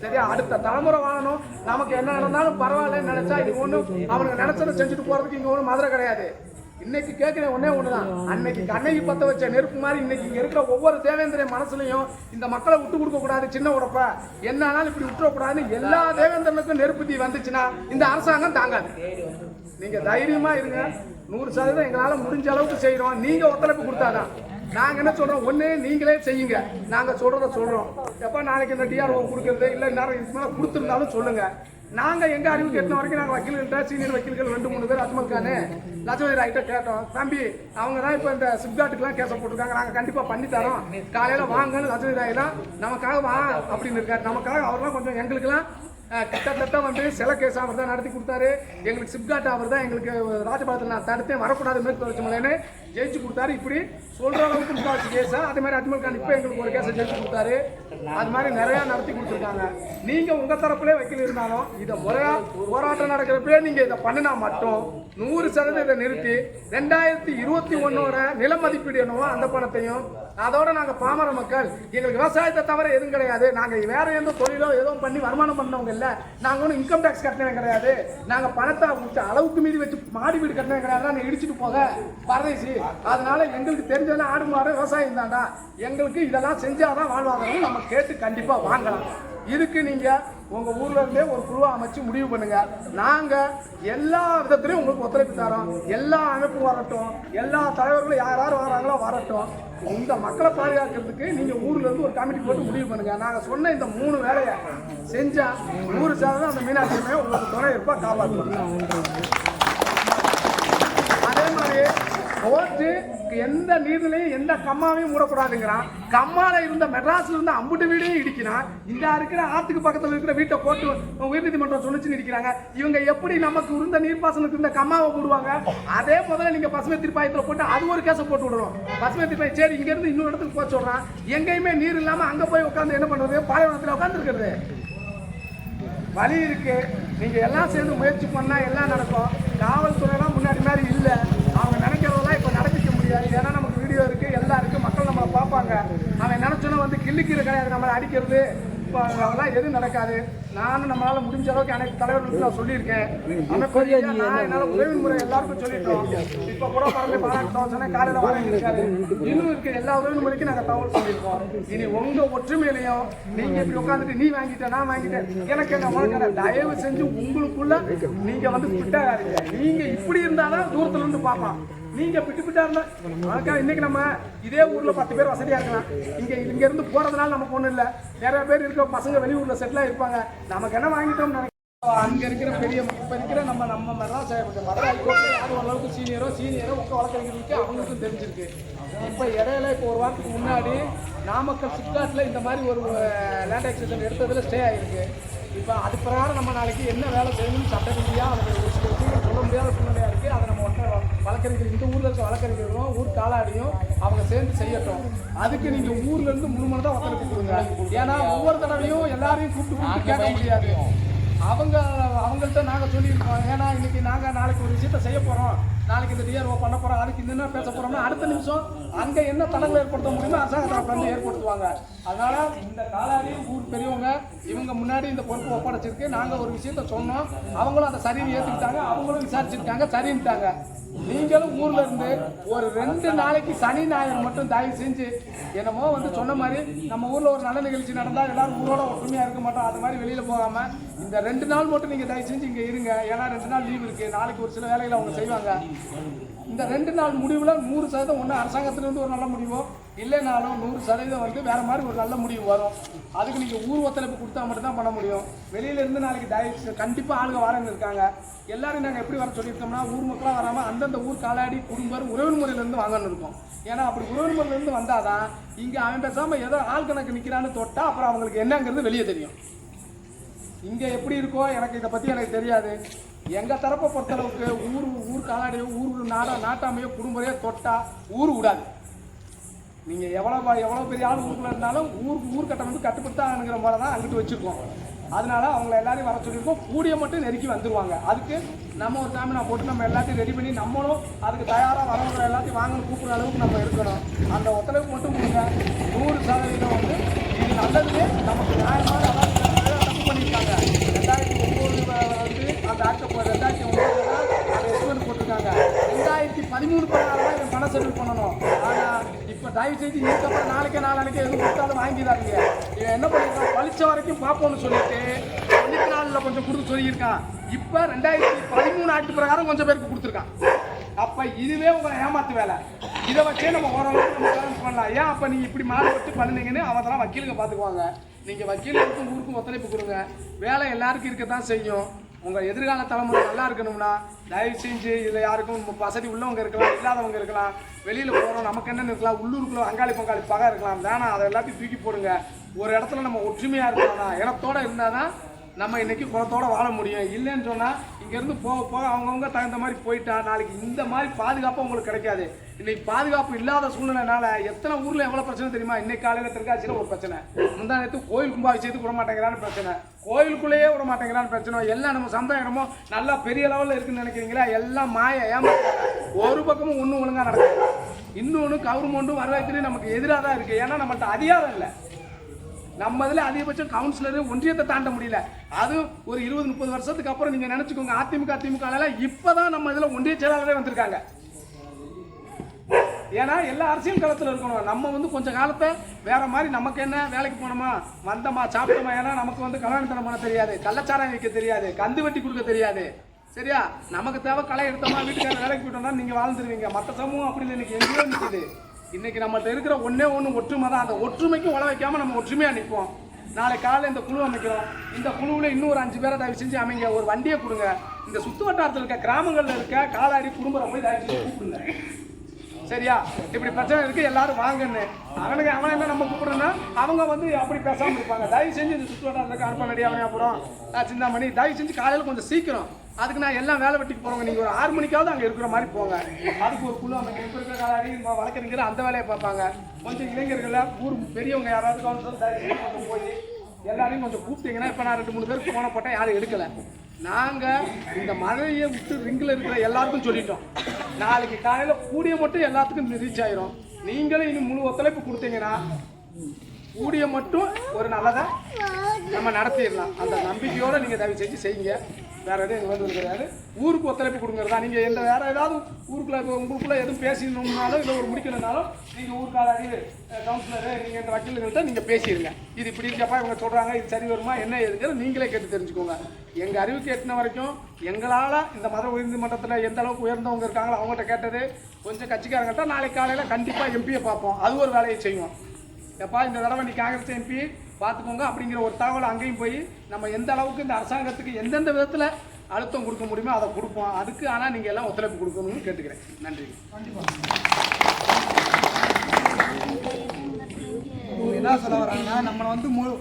சரியா அடுத்த தலைமுறை வாழணும். நமக்கு என்ன நடந்தாலும் பரவாயில்லன்னு நினைச்சா இது ஒன்றும் அவனுக்கு நினைச்சதை செஞ்சுட்டு போறதுக்கு இங்க ஒன்றும் மதுரை கிடையாது. இன்னைக்கு கேட்குற ஒன்னே ஒண்ணுதான். அன்னைக்கு கண்ணகி பத்த வச்ச நெருப்பு மாதிரி இன்னைக்கு இங்க இருக்கிற ஒவ்வொரு தேவேந்திர மனசுலயும் இந்த மக்களை விட்டு கொடுக்க கூடாது சின்ன உடப்ப. என்ன ஆனாலும் இப்படி விட்டுறக்கூடாதுன்னு எல்லா தேவேந்திரனுக்கும் நெருப்பு தீ வந்துச்சுன்னா இந்த அரசாங்கம் தாங்காது. நீங்க தைரியமா இருங்க. நூறு சதவீதம் எங்களால முடிஞ்ச அளவுக்கு செய்யறோம் நீங்க ஒத்துழைப்பு கொடுத்தாதான். நாங்க என்ன சொல்றோம்? ஒன்று நீங்களே செய்யுங்க. நாங்க சொல்றத சொல்றோம். எப்ப நாளைக்கு இந்த டிஆர்ஓ கொடுக்கறது இல்ல நேரம் இதுக்கு மேல கொடுத்துருந்தாலும் சொல்லுங்க. நாங்க எங்க அறிவு கேட்ட வரைக்கும் நாங்க வக்கீல்கிட்ட சீனியர் வக்கீல்கள் ரெண்டு மூணு பேர் அஜ்மல் கானு லட்சபதி ராய்கிட்ட கேட்டோம். தம்பி அவங்க தான் இப்ப இந்த சிப்காட்டுக்குலாம் கேச போட்டிருக்காங்க. நாங்க கண்டிப்பா பண்ணி தரோம். காலையில வாங்கன்னு லட்சபதி ராய் தான் நமக்காக வா அப்படின்னு இருக்காரு. நமக்காக அவர்லாம் கொஞ்சம் எங்களுக்கெல்லாம் கிட்டத்தட்ட வந்து சில கேஸ் அவர் தான் நடத்தி கொடுத்தாரு. எங்களுக்கு சிப்காட் அவர் தான் எங்களுக்கு ராஜபாளத்தில் நான் தடுத்தேன். வரக்கூடாது மேற்கு தொடர்ச்சி மலைன்னு ஜெயிச்சு கொடுத்தாரு. இப்படி சொல்ற அளவுக்கு முக்கால்வாசி கேஸா அதே மாதிரி அஜ்மல் கான் இப்போ எங்களுக்கு ஒரு கேஸை ஜெயிச்சு கொடுத்தாரு. அது மாதிரி நிறையா நடத்தி கொடுத்துருக்காங்க. நீங்க உங்க தரப்புலே வக்கீல் இருந்தாலும் இதை முறையா போராட்டம் நடக்கிறப்பே நீங்க இதை பண்ணினா மட்டும் நூறு சதவீதம் இதை நிறுத்தி ரெண்டாயிரத்தி இருபத்தி ஒன்னோட நில மதிப்பீடு என்னவோ அந்த பணத்தையும் அதோட நாங்க பாமர மக்கள் எங்களுக்கு விவசாயத்தை தவிர எதுவும் கிடையாது. நாங்க வேற எந்த தொழிலோ எதுவும் பண்ணி வருமானம் பண்ணவங்க இல்ல. நாங்க ஒன்றும் இன்கம் டேக்ஸ் கட்டினவங்க கிடையாது. நாங்க பணத்தை அளவுக்கு மீறி வச்சு மாடி வீடு கட்டினவங்க கிடையாது. நாங்க இடிச்சிட்டு போக. பரதேசி அதனால எங்களுக்கு தெரிஞ்சதெல்லாம் ஆடு மாடு விவசாயம் தாண்டா எங்களுக்கு இதெல்லாம் செஞ்சாதான் வாழ்வாதாரம் நம்ம கேட்டு கண்டிப்பா வாங்கலாம். இதுக்கு நீங்க உங்க ஊர்ல இருந்தே ஒரு குழுவை அமைச்சு முடிவு பண்ணுங்க. நாங்க எல்லா விதத்திலையும் உங்களுக்கு ஒத்துழைப்பு தரோம். எல்லா அமைப்பும் வரட்டும். எல்லா தலைவர்களும் யார் யார் வராங்களோ வரட்டும். இந்த மக்களை பாதுகாக்கிறதுக்கு நீங்க ஊர்ல இருந்து ஒரு கமிட்டி போட்டு முடிவு பண்ணுங்க. நாங்க சொன்ன இந்த மூணு வேலையை செஞ்சா நூறு சதவீதம் அந்த மீனாட்சியமே உங்களுக்கு துணை இருப்பா காப்பாற்றுவோம் அதே மாதிரி கோர்ட்டு எந்த நீர்நிலையும் எந்த கம்மாவையும் மூடக்கூடாதுங்கிறான் கம்மால இருந்த மெட்ராஸ்ல இருந்த அம்புட்டு வீடையும் இடிக்கிறான் இந்த இருக்கிற ஆத்துக்கு பக்கத்தில் இருக்கிற வீட்டை கோர்ட்டு உயர்நீதிமன்றம் சொல்லிச்சுன்னு இருக்கிறாங்க. இவங்க எப்படி நமக்கு இருந்த நீர்ப்பாசனத்துக்கு இந்த கம்மாவை போடுவாங்க? அதே முதல்ல நீங்க பசுமை தீர்ப்பாயத்தில் போட்டு அது ஒரு கேஸை போட்டு விடுறோம் பசுமை தீர்ப்பாயம் சரி இங்க இருந்து இன்னொரு இடத்துக்கு போக சொல்றான். எங்கேயுமே நீர் இல்லாம அங்க போய் உட்காந்து என்ன பண்றது? பாலைவனத்தில் உட்காந்துருக்கிறது வழி இருக்கு. நீங்க எல்லாம் சேர்ந்து முயற்சி பண்ணா எல்லாம் நடக்கும். காவல்துறைலாம் முன்னாடி மாதிரி இல்லை. அவங்க நினைக்கிறதெல்லாம் இப்போ நடப்பிக்க முடியாது. ஏன்னா நமக்கு வீடியோ இருக்கு எல்லாம் இருக்கு மக்கள் நம்மளை பார்ப்பாங்க. அவன் நினைச்சோன்னா வந்து கிள்ளிக்கிற கிடையாது நம்மளை அடிக்கிறது. இப்போ அதெல்லாம் எதுவும் நடக்காது. நானும் நம்மளால முடிஞ்ச அளவுக்கு அனைத்து தலைவர்களுக்கு நான் சொல்லியிருக்கேன். அந்த நான் என்னால் உதவி முறை எல்லாருக்கும் சொல்லிட்டோம். இப்போ கூட பறந்து பாராட்டோம் சொன்னேன் காலையில் வாங்கியிருக்காரு இன்னும் இருக்க எல்லா உதவி முறைக்கும் நாங்கள் தகவல் சொல்லியிருக்கோம். இனி உங்க ஒற்றுமையிலையும் நீங்க இப்படி உட்காந்துட்டு நீ வாங்கிட்ட நான் வாங்கிட்டேன். எனக்கு என்ன உனக்கு தயவு செஞ்சு உங்களுக்குள்ள நீங்க வந்து பிட்டாகாதீங்க நீங்க இப்படி இருந்தாதான் தூரத்துல இருந்து பார்ப்பான். நீங்க பிட்டு பிட்டா இருந்தா இன்றைக்கி இன்னைக்கு நம்ம இதே ஊர்ல பத்து பேர் வசதியா இருக்கலாம். இங்க இங்க இருந்து போறதுனால நமக்கு ஒண்ணும் இல்ல. நிறைய பேர் இருக்க பசங்க வெளியூர்ல செட்டில் இருப்பாங்க. நமக்கு என்ன வாங்கிட்டோம் அங்க இருக்கிற பெரிய இப்ப இருக்கிற நம்ம நம்ம மெட்ராஸ் மதுரை ஓரளவுக்கு சீனியரோ சீனியரோ உக்க வழக்கறிஞர்களுக்கு அவங்களுக்கும் தெரிஞ்சிருக்கு. இப்ப இடையில இப்போ ஒரு வாரத்துக்கு முன்னாடி நாமக்கல் சிப்காட்ல இந்த மாதிரி ஒரு லேண்ட் எக்ஸிஷன் எடுத்ததுல ஸ்டே ஆயிருக்கு. இப்போ அது பிரகாரம் நம்ம நாளைக்கு என்ன வேலை செய்யணும்னு சட்ட ரீதியாக அதுக்கு ஒரு சில விஷயங்கள் சொல்ல முடியாத சூழ்நிலையாக இருக்குது அதை நம்ம ஒன்றை வழக்கறிஞர் இந்த ஊரில் இருக்க வழக்கறிஞர்களும் ஊர் காலாடியும் அவங்க சேர்ந்து செய்யட்டும். அதுக்கு நீங்கள் ஊர்லேருந்து இருந்து முழுமனதா ஒத்துழைப்பு கொடுங்க ஏன்னா ஒவ்வொரு தடவையும் எல்லாரையும் கூப்பிட்டு கூப்பிட்டு கேட்க முடியாது. அவங்க அவங்கள்ட்ட நாங்கள் சொல்லியிருக்கோம். ஏன்னா இன்னைக்கு நாங்கள் நாளைக்கு ஒரு விஷயத்த செய்ய போகிறோம் நாளைக்கு இந்த டிஆர்ஓ பண்ண போகிறோம் அதுக்கு இன்னும் பேச போகிறோம்னா அடுத்த நிமிஷம் அங்கே என்ன தடங்கள் ஏற்படுத்த முடியுமோ அரசாங்க வந்து ஏற்படுத்துவாங்க. அதனால் இந்த காலாடி ஊர் பெரியவங்க இவங்க முன்னாடி இந்த பொறுப்பு ஒப்படைச்சிருக்கு. நாங்கள் ஒரு விஷயத்த சொன்னோம். அவங்களும் அதை சரின்னு ஏற்றுக்கிட்டாங்க அவங்களும் விசாரிச்சிருக்காங்க சரின்ட்டாங்க. நீங்களும் ஊர்ல இருந்து ஒரு ரெண்டு நாளைக்கு சனி ஞாயிறு மட்டும் தயவு செஞ்சு என்னமோ வந்து சொன்ன மாதிரி நம்ம ஊர்ல ஒரு நல்ல நிகழ்ச்சி நடந்தா எல்லாரும் ஊரோட ஒற்றுமையா இருக்க மாட்டோம். அது மாதிரி வெளியில போகாம இந்த ரெண்டு நாள் மட்டும் நீங்க தயவு செஞ்சு இங்க இருங்க. ஏன்னா ரெண்டு நாள் லீவ் இருக்கு. நாளைக்கு ஒரு சில வேலைகளை அவங்க செய்வாங்க. இந்த ரெண்டு நாள் முடிவுல நூறு சதவீதம் ஒன்று அரசாங்கத்திலிருந்து ஒரு நல்ல முடிவோ இல்லைனாலும் நூறு சதவீதம் வந்து வேறு மாதிரி ஒரு நல்ல முடிவு வரும். அதுக்கு நீங்கள் ஊர் ஒத்துழைப்பு கொடுத்தா மட்டும்தான் பண்ண முடியும். வெளியிலேருந்து நாளைக்கு தயவு கண்டிப்பாக ஆளுங்க வரன்னு இருக்காங்க. எல்லாரும் நாங்கள் எப்படி வர சொல்லியிருக்கோம்னா ஊர் மக்களாக வராமல் அந்தந்த ஊர் காலாடி குடும்பம் உறவு முறையிலேருந்து வாங்கன்னு இருக்கோம். ஏன்னா அப்படி உறவு முறையிலேருந்து வந்தால் தான் இங்கே அவன் பேசாமல் ஏதோ ஆள் கணக்கு நிற்கிறான்னு தொட்டால் அப்புறம் அவங்களுக்கு என்னங்கிறது வெளியே தெரியும். இங்கே எப்படி இருக்கோ எனக்கு இதை பற்றி எனக்கு தெரியாது. எங்கள் தரப்பை பொறுத்தளவுக்கு ஊர் ஊர் காலாடியோ ஊர் நாடா நாட்டாமையோ குடும்பரையோ தொட்டா ஊர் விடாது நீங்கள் எவ்வளோ எவ்வளோ பெரிய ஆள் ஊருக்குள்ள இருந்தாலும் ஊருக்கு ஊர் கட்டமைப்பு கட்டுப்படுத்தாங்கிற மாதிரி தான் அங்கிட்டு வச்சுருக்கோம். அதனால அவங்கள எல்லாரையும் வர சொல்லியிருக்கோம். கூடிய மட்டும் நெருக்கி வந்துடுவாங்க அதுக்கு நம்ம ஒரு டைம் போட்டு நம்ம எல்லாத்தையும் ரெடி பண்ணி நம்மளும் அதுக்கு தயாராக வரவங்க எல்லாத்தையும் வாங்கணும் கூப்பிட்ற அளவுக்கு நம்ம இருக்கணும். அந்த ஒத்துழைப்பு மட்டும் கொடுங்க. நூறு சதவீதம் வந்து இது நல்லதுமே நமக்கு நியாயமான தப்பு பண்ணியிருக்காங்க. ரெண்டாயிரத்தி ஒம்பது வந்து அந்த ஆக்டர் ரெண்டாயிரத்தி ஒம்பதுல அதை எக்ஸ்பெண்ட் போட்டிருக்காங்க. ரெண்டாயிரத்தி பதிமூணு பதினாறு தான் இவன் பணம் செலவு பண்ணணும். ஆனால் இப்போ தயவு செய்து இதுக்கப்புறம் நாளைக்கே நாளைக்கே எதுவும் கொடுத்தாலும் வாங்கிடாதீங்க. இவன் என்ன பண்ணியிருக்கான்? பழிச்ச வரைக்கும் பார்ப்போம்னு சொல்லிட்டு தொண்ணூத்தி நாலில் கொஞ்சம் கொடுத்து சொல்லியிருக்கான். இப்போ ரெண்டாயிரத்தி பதிமூணு ஆட்டு பிரகாரம் கொஞ்சம் பேருக்கு கொடுத்துருக்கான். அப்போ இதுவே உங்களை ஏமாத்து வேலை. இதை வச்சே நம்ம ஓரளவுக்கு நம்ம பண்ணலாம். ஏன் அப்போ நீங்கள் இப்படி மாறுபட்டு பண்ணுனீங்கன்னு அவதெல்லாம் வக்கீலுங்க பார்த்துக்குவாங்க. நீங்கள் வக்கீலுக்கும் ஊருக்கும் ஒத்துழைப்பு கொடுங்க. வேலை எல்லாருக்கும் இருக்க தான் செய்யும். உங்கள் எதிர்கால தலைமுறை நல்லா இருக்கணும்னா தயவு செஞ்சு இதில் யாருக்கும் வசதி உள்ளவங்க இருக்கலாம் இல்லாதவங்க இருக்கலாம் வெளியில் போகிறோம் நமக்கு என்னென்ன இருக்கலாம் உள்ளூருக்குள்ள அங்காளி பங்காளி பகை இருக்கலாம் வேணாம் அதை எல்லாத்தையும் தூக்கி போடுங்க. ஒரு இடத்துல நம்ம ஒற்றுமையாக இருக்கணும் இடத்தோட இருந்தாதான் நம்ம இன்றைக்கி குளத்தோடு வாழ முடியும். இல்லைன்னு சொன்னால் இங்கேருந்து போக போக அவங்கவுங்க தகுந்த மாதிரி போயிட்டா நாளைக்கு இந்த மாதிரி பாதுகாப்பு உங்களுக்கு கிடைக்காது. இன்னைக்கு பாதுகாப்பு இல்லாத சூழ்நிலைனால எத்தனை ஊரில் எவ்வளோ பிரச்சனை தெரியுமா? இன்னைக்கு காலையில் தெற்காட்சியில் ஒரு பிரச்சனை. முந்தா நேரத்து கோயில் கும்பாபிஷேகத்துக்கு விட மாட்டேங்கிறான்னு பிரச்சனை. கோயிலுக்குள்ளேயே விட மாட்டேங்கிறான்னு பிரச்சனை. எல்லாம் நம்ம சமுதாயம் இடமோ நல்லா பெரிய லெவலில் இருக்குன்னு நினைக்கிறீங்களா? எல்லாம் மாய ஏமா. ஒரு பக்கமும் ஒன்றும் ஒழுங்காக நடக்குது. இன்னொன்று கவர்மெண்ட்டும் வரவேற்று நமக்கு எதிராக தான் இருக்குது ஏன்னா நம்மகிட்ட அதிகாரம் இல்லை. நம்ம இதில் அதிகபட்சம் கவுன்சிலர் ஒன்றியத்தை தாண்ட முடியல. அது ஒரு இருபது முப்பது வருஷத்துக்கு அப்புறம் நீங்கள் நினச்சிக்கோங்க அதிமுக திமுக இப்போ தான் நம்ம இதில் ஒன்றிய செயலாளரே வந்திருக்காங்க. ஏன்னா எல்லா அரசியல் களத்தில் இருக்கணும். நம்ம வந்து கொஞ்சம் காலத்தை வேற மாதிரி நமக்கு என்ன வேலைக்கு போனோமா வந்தோமா சாப்பிட்டோமா? ஏன்னா நமக்கு வந்து கல்யாணத்தனம் பண்ண தெரியாது கள்ளச்சாரம் வைக்க தெரியாது கந்து வெட்டி கொடுக்க தெரியாது. சரியா? நமக்கு தேவை களை எடுத்தோமா வீட்டுக்கார வேலைக்கு போயிட்டோம்னா நீங்கள் வாழ்ந்துருவீங்க. மற்ற சமூகம் அப்படின்னு எனக்கு இன்னைக்கு எங்கேயோ நிற்குது இன்னைக்கு நம்மள்ட்ட இருக்கிற ஒன்றே ஒன்று ஒற்றுமை தான் அந்த ஒற்றுமைக்கு உழ வைக்காம நம்ம ஒற்றுமையாக நிற்போம். நாளை காலையில் இந்த குழு அமைக்கிறோம். இந்த குழுவில் இன்னும் ஒரு அஞ்சு பேரை தயவு செஞ்சு அமைங்க. ஒரு வண்டியை கொடுங்க. இந்த சுத்து வட்டாரத்தில் இருக்க கிராமங்களில் இருக்க காலாடி குடும்பரை போய் தயவு செஞ்சு கூப்பிடுங்க. சரியா? இப்படி பிரச்சனை இருக்கு. எல்லாரும் வாங்கன்னு. அவனுக்கு அவன் என்ன நம்ம கூப்பிடுறோம்னா அவங்க வந்து அப்படி பேசாமல் இருப்பாங்க. தயவு செஞ்சு இந்த சுற்றுவட்டாரத்துக்கு அனுப்ப வேண்டிய அப்புறம். சிந்தாமணி தயவு செஞ்சு காலையில் கொஞ்சம் சீக்கிரம். அதுக்கு நான் எல்லாம் வேலை வெட்டிக்கு போறவங்க. நீங்க ஒரு ஆறு மணிக்காவது அங்க இருக்கிற மாதிரி போங்க. அதுக்கு ஒரு குழு அமைக்க இப்ப இருக்கிற காலாடி வழக்கறிஞர் அந்த வேலையை பார்ப்பாங்க. கொஞ்சம் இளைஞர்களை ஊர் பெரியவங்க யாராவது கவுன்சிலர் தயவு போய் எல்லாரையும் கொஞ்சம் கூப்பிட்டீங்கன்னா இப்போ நான் ரெண்டு மூணு பேருக்கு போன போட்டால் யாரும் எடுக்கல. நாங்க இந்த மழையை விட்டு ரிங்கில் இருக்கிற எல்லாருக்கும் சொல்லிட்டோம். நாளைக்கு காலையில கூடிய மட்டும் எல்லாத்துக்கும் ரீச் ஆயிரும். நீங்களும் இனி முழு ஒத்துழைப்பு கொடுத்தீங்கன்னா கூடிய மட்டும் ஒரு நல்லதாக நம்ம நடத்திடலாம். அந்த நம்பிக்கையோட நீங்க தயவு செஞ்சு செய்யுங்க. வேற எதுவும் எங்கள் வந்து கிடையாது ஊருக்கு ஒத்துழைப்பு கொடுங்கறதா? நீங்கள் எந்த வேற ஏதாவது ஊருக்குள்ள இப்போ உங்களுக்குள்ள எதுவும் பேசணும்னாலும் இல்லை ஒரு முடிக்கணும்னாலும் நீங்க ஊருக்காரி கவுன்சிலரு நீங்கள் இந்த வக்கீல்கள்ட்ட நீங்கள் பேசிடுங்க இது இப்படி இருக்கப்பா இவங்க சொல்கிறாங்க இது சரி வருமா என்ன ஏதுங்கிறது நீங்களே கேட்டு தெரிஞ்சுக்கோங்க. எங்கள் அறிவுக்கு எட்டின வரைக்கும் எங்களால் இந்த மத உயர்நீதிமன்றத்தில் எந்த அளவுக்கு உயர்ந்தவங்க இருக்காங்களோ அவங்ககிட்ட கேட்டது கொஞ்சம் கட்சிக்காரங்கிட்ட நாளைக்கு காலையில் கண்டிப்பாக எம்பியை பார்ப்போம். அது ஒரு வேலையை செய்வோம் எப்பா இந்த தடவை நீ காங்கிரஸ் எம்பி பார்த்துக்கோங்க அப்படிங்கிற ஒரு தகவல் அங்கேயும் போய் நம்ம எந்த அளவுக்கு இந்த அரசாங்கத்துக்கு எந்தெந்த விதத்தில் அழுத்தம் கொடுக்க முடியுமோ அதை கொடுப்போம். அதுக்கு ஆனால் நீங்கள் எல்லாம் ஒத்துழைப்பு கொடுக்கணும்னு கேட்டுக்கிறேன். நன்றி. கண்டிப்பாக என்ன சொல்ல வராங்கன்னா நம்மளை வந்து முழு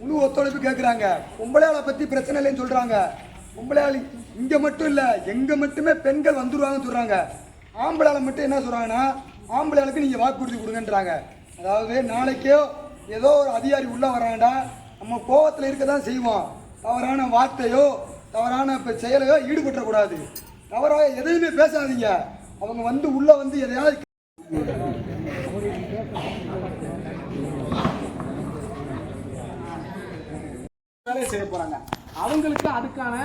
முழு ஒத்துழைப்பு கேட்குறாங்க பொம்பளையாளை பற்றி பிரச்சனை இல்லைன்னு சொல்கிறாங்க பொம்பளையாளி இங்கே மட்டும் இல்லை எங்கே மட்டுமே பெண்கள் வந்துடுவாங்கன்னு சொல்கிறாங்க ஆம்பளையாளை மட்டும் என்ன சொல்கிறாங்கன்னா ஆம்பளையாளுக்கு நீங்கள் வாக்குறுதி கொடுங்கன்றாங்க. அதாவது நாளைக்கோ ஏதோ ஒரு அதிகாரி உள்ளே வராண்டா நம்ம கோவத்தில் இருக்க தான் செய்வோம். தவறான வார்த்தையோ தவறான இப்போ செயலையோ ஈடுபட்டுறக்கூடாது. தவறாக எதையுமே பேசாதீங்க. அவங்க வந்து உள்ளே வந்து எதையாவது வேலையை செய்ய போகிறாங்க அவங்களுக்கு அதுக்கான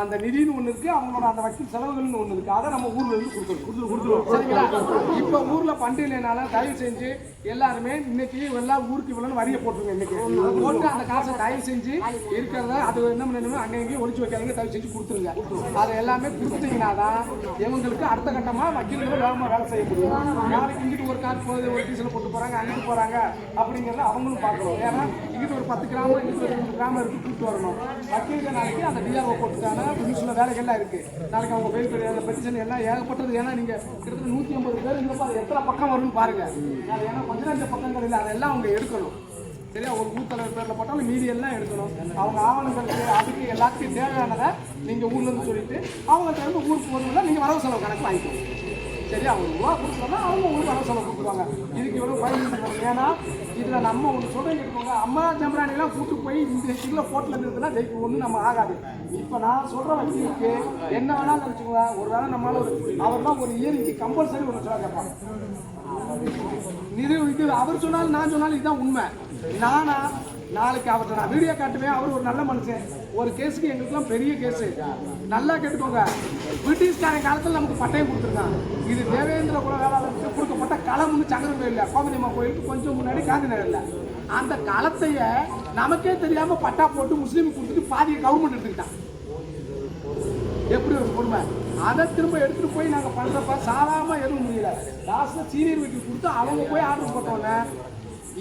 அந்த நிதின்னு ஒண்ணு இருக்கு அவங்களோட அந்த வக்கீல் செலவுகள்னு ஒண்ணு இருக்கு. அதை நம்ம ஊர்ல இருந்து கொடுத்துருவோம் கொடுத்து கொடுத்துருவோம். சரிங்களா? இப்போ ஊர்ல பண்டிகைனால தயவு செஞ்சு எல்லாருமே இன்னைக்கு எல்லாம் ஊருக்கு இவ்வளவு வரியை போட்டுருங்க இன்னைக்கு. போட்டு அந்த காசை தயவு செஞ்சு இருக்கிறத அது என்ன பண்ணணும் அங்கே இங்கேயும் ஒளிச்சு வைக்காதீங்க தயவு செஞ்சு கொடுத்துருங்க. அதை எல்லாமே கொடுத்துட்டீங்கன்னா தான் இவங்களுக்கு அடுத்த கட்டமா வக்கீல்களும் வேகமா வேலை செய்ய முடியும். நாளைக்கு இங்கிட்டு ஒரு கார் போகுது ஒரு டீசல் போட்டு போறாங்க அங்கிட்டு போறாங்க அப்படிங்கறத அவங்களும் பார்க்கணும். ஏன்னா இங்கிட்டு ஒரு பத்து கிராமம் இங்கிட்டு ஒரு ரெண்டு கிராமம் இருக்கு கூட்டு வரணும். வக்கீல்கள் நாளைக்கு அந்த டிஆர்ஓ போட்டுட்டாங்க நியூஸ்ல வேலைகள்லாம் இருக்குது நாளைக்கு அவங்க ஃபெயில் பண்ணி அந்த பெட்டிஷன் எல்லாம் ஏகப்பட்டது. ஏன்னா நீங்கள் கிட்டத்தட்ட நூற்றி ஐம்பது பேர் இந்த பாரு எத்தனை பக்கம் வரும்னு பாருங்கள் அது ஏன்னா கொஞ்சம் அஞ்சு பக்கங்கள் இல்லை அதெல்லாம் அவங்க எடுக்கணும். சரியா? ஒரு ஊத்தலைவர் பேரில் போட்டாலும் மீதி எல்லாம் எடுக்கணும். அவங்க ஆவணங்களுக்கு அதுக்கு எல்லாத்துக்கும் தேவையானதை நீங்கள் ஊர்லேருந்து சொல்லிவிட்டு சொல்லிட்டு அவங்க திரும்ப ஊருக்கு வரும்போது நீங்கள் வரவு செலவு கணக்கு வாங்கிக்கணும் சரியா அவங்க ரூபா கொடுக்குறோம்னா அவங்க உங்களுக்கு வரவு செலவு கொடுக்குறாங்க இதுக்கு இவ்வளவு பயன் ஏன்னா இதுல நம்ம ஒன்று சொல்ல கேட்டுக்கோங்க அம்மா ஜம்பராணிலாம் கூட்டு போய் இந்த கிலோ போட்டில் இருந்ததுன்னா ஜெயிக்க ஒன்றும் நம்ம ஆகாது. இப்போ நான் சொல்ற வசதிக்கு என்ன வேணாலும் நினச்சிக்கோங்க ஒரு வேளை நம்மளால ஒரு அவர்லாம் ஒரு இயருக்கு கம்பல்சரி ஒன்று சொல்ல கேட்பாங்க இது இது அவர் சொன்னாலும் நான் சொன்னாலும் இதுதான் உண்மை. நானா நாளைக்கு அவர்கிட்ட நான் வீடியோ காட்டுவேன். அவர் ஒரு நல்ல மனுஷன். ஒரு கேஸுக்கு எங்களுக்குலாம் பெரிய கேஸு நல்லா கேட்டுக்கோங்க. பிரிட்டிஷ்காரன் காலத்தில் நமக்கு பட்டயம் கொடுத்துருக்கான். இது தேவேந்திர குல வேளாளருக்கு கொடுக்கப்பட்ட களம்னு சங்கரன் கோயில்ல கோமதியம்மா கோயிலுக்கு கொஞ்சம் முன்னாடி காந்தி நகர்ல. அந்த களத்தைய நமக்கே தெரியாமல் பட்டா போட்டு முஸ்லீம் கொடுத்துட்டு பாதியை கவர்மெண்ட் எடுத்துக்கிட்டான். எப்படி ஒரு கொடுமை அதை திரும்ப எடுத்துகிட்டு போய் நாங்கள் பண்ணுறப்ப சாதாரணமா எதுவும் முடியல. லாஸ்ட்டில் சீனியர் வீட்டுக்கு கொடுத்து அவங்க போய் ஆர்டர் போட்டோன்னே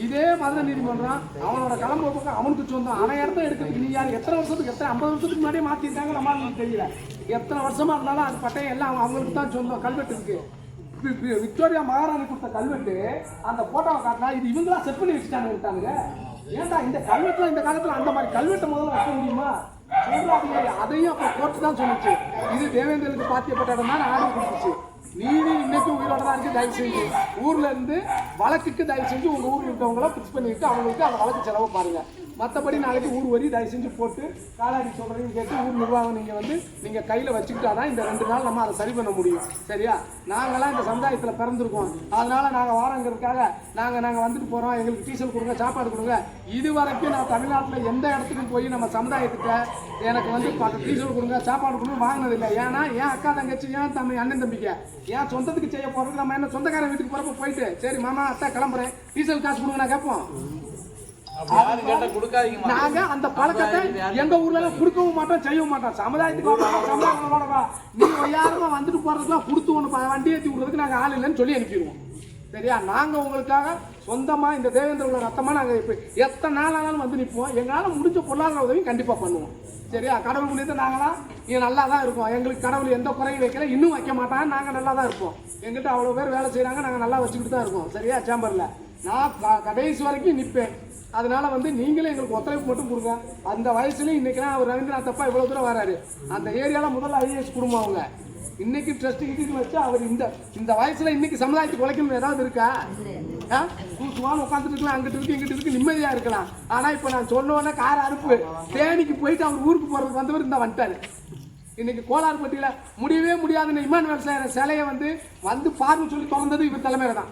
இதே மதுரை நீதிமன்றம் அவனோட கிளம்புற பக்கம் அவனுக்கு சொந்தம் அவன் இடத்த எடுக்கிறதுக்கு நீ யார்? எத்தனை வருஷத்துக்கு எத்தனை ஐம்பது வருஷத்துக்கு முன்னாடியே மாற்றிருக்காங்க நம்மளுக்கு தெரியல. எத்தனை வருஷமா இருந்தாலும் அது பட்டையம் எல்லாம் அவங்களுக்கு தான் சொந்தம் கல்வெட்டு இருக்கு. விக்டோரியா மகாராணி கொடுத்த கல்வெட்டு அந்த போட்டோவை காட்டினா இது இவங்களா செட் பண்ணி வச்சுட்டாங்க ஏன்டா இந்த கல்வெட்டுல இந்த காலத்துல அந்த மாதிரி கல்வெட்டை முதல்ல வைக்க முடியுமா? சொல்றாங்க அதையும் அப்ப கோர்ட்டு தான் சொன்னிச்சு. இது தேவேந்திரனுக்கு பாத்தியப்பட்ட இடம் தான் ஆர்டர் கொடுத்துச்சு. நீதி இன்னைக்கு உயிரோட தான் இருக்கு தயவு செஞ்சு. ஊர்ல இருந்து வழக்குக்கு தயவு செஞ்சு உங்க ஊர்ல இருக்கவங்கள பிக்ஸ் பண்ணிட்டு அவங்களுக்கு அந்த வழக்கு செலவு பாருங்க. மற்றபடி நாளைக்கு ஊர் வரி தயவு செஞ்சு போட்டு காலாடி சொல்கிறீங்க கேட்டு ஊர் நிர்வாகம் நீங்கள் வந்து நீங்கள் கையில் வச்சுக்கிட்டா தான் இந்த ரெண்டு நாள் நம்ம அதை சரி பண்ண முடியும். சரியா? நாங்களாம் இந்த சமுதாயத்தில் பிறந்திருக்கோம். அதனால் நாங்கள் வாரங்கிறதுக்காக நாங்கள் நாங்கள் வந்துட்டு போகிறோம் எங்களுக்கு டீசல் கொடுங்க சாப்பாடு கொடுங்க. இது வரைக்கும் நான் தமிழ்நாட்டில் எந்த இடத்துக்கும் போய் நம்ம சமுதாயத்துக்கு எனக்கு வந்து பத்து டீசல் கொடுங்க சாப்பாடு கொடுங்க வாங்கினதில்லை ஏன்னா என் அக்கா தங்கச்சி ஏன் தம்பி அண்ணன் தம்பிக்க ஏன் சொந்தத்துக்கு செய்ய போகிறதுக்கு நம்ம என்ன சொந்தக்காரன் வீட்டுக்கு போகிறப்ப போயிட்டு சரி மாமா அத்தா கிளம்புறேன். டீசல் காசு கொடுங்க நான் கேட்போம். நாங்க அந்த பழக்கத்தை எங்க ஊர்ல எல்லாம் கொடுக்கவும் மாட்டோம் செய்யவும் மாட்டோம். சமுதாயத்துக்கு வாப்பா, சமுதாயத்துக்கு வாப்பா. நீ ஒய்யாரமா வந்துட்டு போறதுக்குலாம் கொடுத்து ப- வண்டி ஏற்றி விடுறதுக்கு நாங்க ஆள் இல்லைன்னு சொல்லி அனுப்பிடுவோம். சரியா? நாங்க உங்களுக்காக சொந்தமா இந்த தேவேந்திர உள்ள ரத்தமா நாங்க இப்ப எத்தனை நாள் ஆனாலும் வந்து நிற்போம் எங்களால முடிஞ்ச பொருளாதார உதவி கண்டிப்பா பண்ணுவோம். சரியா? கடவுள் புண்ணியத்தை நாங்களாம் இங்க நல்லா தான் இருக்கோம். எங்களுக்கு கடவுள் எந்த குறையும் வைக்கல இன்னும் வைக்க மாட்டாங்க நாங்க நல்லா தான் இருப்போம். எங்கிட்ட அவ்வளவு பேர் வேலை செய்றாங்க நாங்க நல்லா வச்சுக்கிட்டு தான் இருக்கோம். சரியா? சேம்பர்ல. நான் கடைசி வரைக்கும் நிற்பேன் அதனால வந்து நீங்களே எங்களுக்கு ஒத்துழைப்பு மட்டும் கொடுங்க. அந்த வயசுலேயும் இன்னைக்கு அவர் ரவீந்திரநாத் தப்பா இவ்வளோ தூரம் வராரு. அந்த ஏரியாவில் முதல்ல ஐஏஎஸ் குடும்பம் அவங்க. இன்னைக்கு ட்ரஸ்ட் கிட்டு வச்சு அவர் இந்த இந்த வயசுல இன்னைக்கு சமுதாயத்துக்கு உழைக்கணும் ஏதாவது இருக்கா? ஆ? உட்காந்துட்டு இருக்கலாம் அங்கிட்டு இருக்கு இங்கிட்டு இருக்கு நிம்மதியா இருக்கலாம். ஆனா இப்ப நான் சொன்னோன்னே உடனே கார் தேனிக்கு போயிட்டு அவர் ஊருக்கு போறதுக்கு வந்தவர் இந்த வந்துட்டாரு. இன்னைக்கு கோலார்பட்டியில முடியவே முடியாதுன்னு இமானுவேல் விவசாய சிலையை வந்து வந்து பார்வை சொல்லி திறந்தது இவர் தலைமையில தான்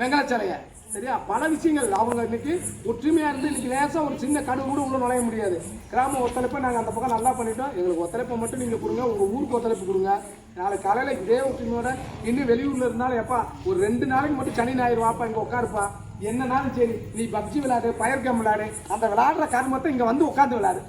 வெங்கடாச்சலையை சரியா? பல விஷயங்கள் அவங்க இன்னைக்கு ஒற்றுமையாக இருந்து இன்னைக்கு லேசாக ஒரு சின்ன கடு கூட உள்ள நுழைய முடியாது. கிராம ஒத்துழைப்பை நாங்கள் அந்த பக்கம் நல்லா பண்ணிட்டோம். எங்களுக்கு ஒத்துழைப்பை மட்டும் நீங்கள் கொடுங்க. உங்கள் ஊருக்கு ஒத்துழைப்பு கொடுங்க. நாளை காலையில் இதே ஒற்றுமையோட இன்னும் வெளியூரில் இருந்தாலும் எப்பா ஒரு ரெண்டு நாளைக்கு மட்டும் சனி ஞாயிறு வாப்பா இங்கே உட்காருப்பா. என்னன்னாலும் சரி நீ பப்ஜி விளையாடு பயர் கேம் விளையாடு அந்த விளையாடுற கர்மத்தை இங்கே வந்து உட்காந்து விளையாடு.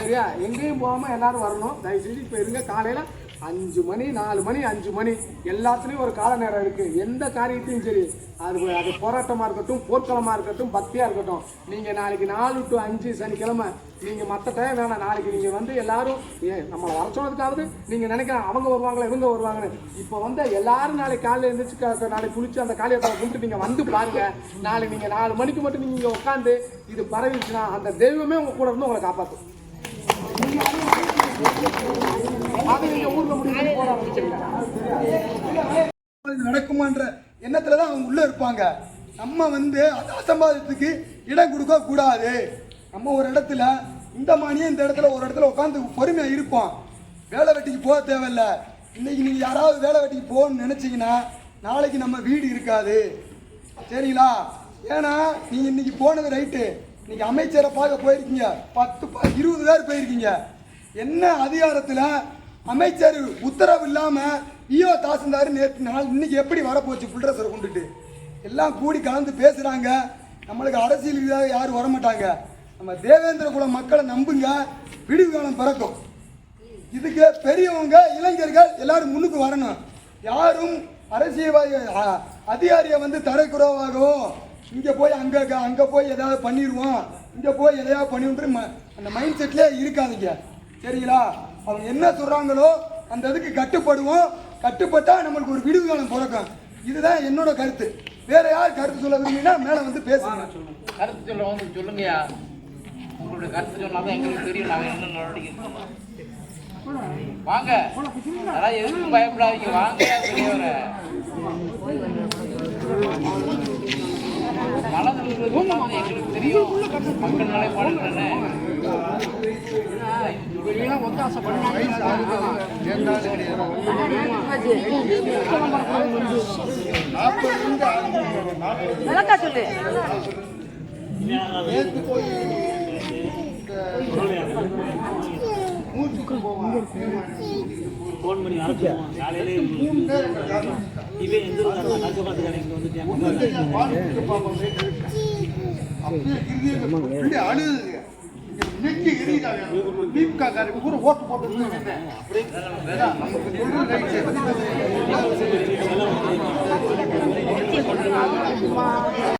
சரியா? எங்கேயும் போகாமல் எல்லாரும் வரணும். தயவு செஞ்சு இப்போ இருங்க. காலையில் அஞ்சு மணி நாலு மணி அஞ்சு மணி. எல்லாத்துலேயும் ஒரு கால நேரம் இருக்குது எந்த காரியத்தையும் சரி அது அது போராட்டமாக இருக்கட்டும் போர்க்களமாக இருக்கட்டும் பக்தியாக இருக்கட்டும். நீங்கள் நாளைக்கு நாலு டு அஞ்சு சனிக்கிழமை நீங்கள் மற்ற டைம் வேணாம். நாளைக்கு நீங்கள் வந்து எல்லாரும் ஏ நம்மளை வர சொன்னதுக்காவது நீங்கள் நினைக்கலாம். அவங்க வருவாங்களா இவங்க வருவாங்கன்னு. இப்போ வந்து எல்லாரும் நாளைக்கு காலையில் எழுந்திரிச்சு கா- நாளைக்கு குளிச்சு அந்த காளியத்தை கும்பிட்டு நீங்கள் வந்து பாருங்க. நாளைக்கு நீங்கள் நாலு மணிக்கு மட்டும் நீங்கள் இங்கே உட்காந்து இது பரவிச்சுன்னா அந்த தெய்வமே உங்கள் கூட இருந்து உங்களை காப்பாற்றும் நடக்குமான்ற எண்ணத்துல தான் அவங்க உள்ள இருப்பாங்க. நம்ம வந்து அசம்பாதத்துக்கு இடம் கொடுக்க கூடாது. நம்ம ஒரு இடத்துல இந்த மானியே இந்த இடத்துல ஒரு இடத்துல உட்காந்து பொறுமையா இருப்போம். வேலை வெட்டிக்கு போக தேவையில்ல. இன்னைக்கு நீங்க யாராவது வேலை வெட்டிக்கு போகணும்னு நினைச்சீங்கன்னா நாளைக்கு நம்ம வீடு இருக்காது. சரிங்களா? ஏன்னா நீங்க இன்னைக்கு போனது ரைட்டு. இன்னைக்கு அமைச்சரை பார்க்க போயிருக்கீங்க. பத்து இருபது பேர் போயிருக்கீங்க. என்ன அதிகாரத்தில் அமைச்சர் உத்தரவு இல்லாமல் ஈயோ தாசில்தார் நேற்று நாள் இன்னைக்கு எப்படி வரப்போச்சு புல்ட்ரஸரை கொண்டுட்டு? எல்லாம் கூடி கலந்து பேசுகிறாங்க நம்மளுக்கு அரசியல் இதாக யாரும் வரமாட்டாங்க. நம்ம தேவேந்திர குல மக்களை நம்புங்க. விடிவு காலம் பிறக்கும். இதுக்கு பெரியவங்க இளைஞர்கள் எல்லாரும் முன்னுக்கு வரணும். யாரும் அரசியல்வாதி அதிகாரியை வந்து தரைக்குறவாகவோ இங்கே போய் அங்கே அங்கே போய் எதாவது பண்ணிடுவோம் இங்கே போய் எதையாவது பண்ணிவிட்டு ம- அந்த மைண்ட் செட்லேயே இருக்காதுங்க. சரிங்களா? அவங்க என்ன சொல்கிறாங்களோ அந்த இதுக்கு கட்டுப்படுவோம். கட்டுப்பட்டால் நம்மளுக்கு ஒரு விடுவு காலம் பிறக்கும். இதுதான் என்னோட கருத்து. வேற யார் கருத்து சொல்ல விரும்பினா மேலே வந்து பேசுங்க. கருத்து சொல்ல வந்து சொல்லுங்கயா உங்களுடைய கருத்து சொன்னால் எங்களுக்கு தெரியும். நாங்கள் என்ன நடவடிக்கை வாங்க. அதெல்லாம் எதுக்கும் பயப்படாதீங்க. வாங்க பெரியவரை தெரியும் மக்கள் நிலைப்பாடுன்னு விளக்கா சொல்லு ஃபோன் பண்ணி காலையிலே இவன் எந்திருக்காரு கஷ்ட பார்த்து கடைக்கு வந்துட்டேன்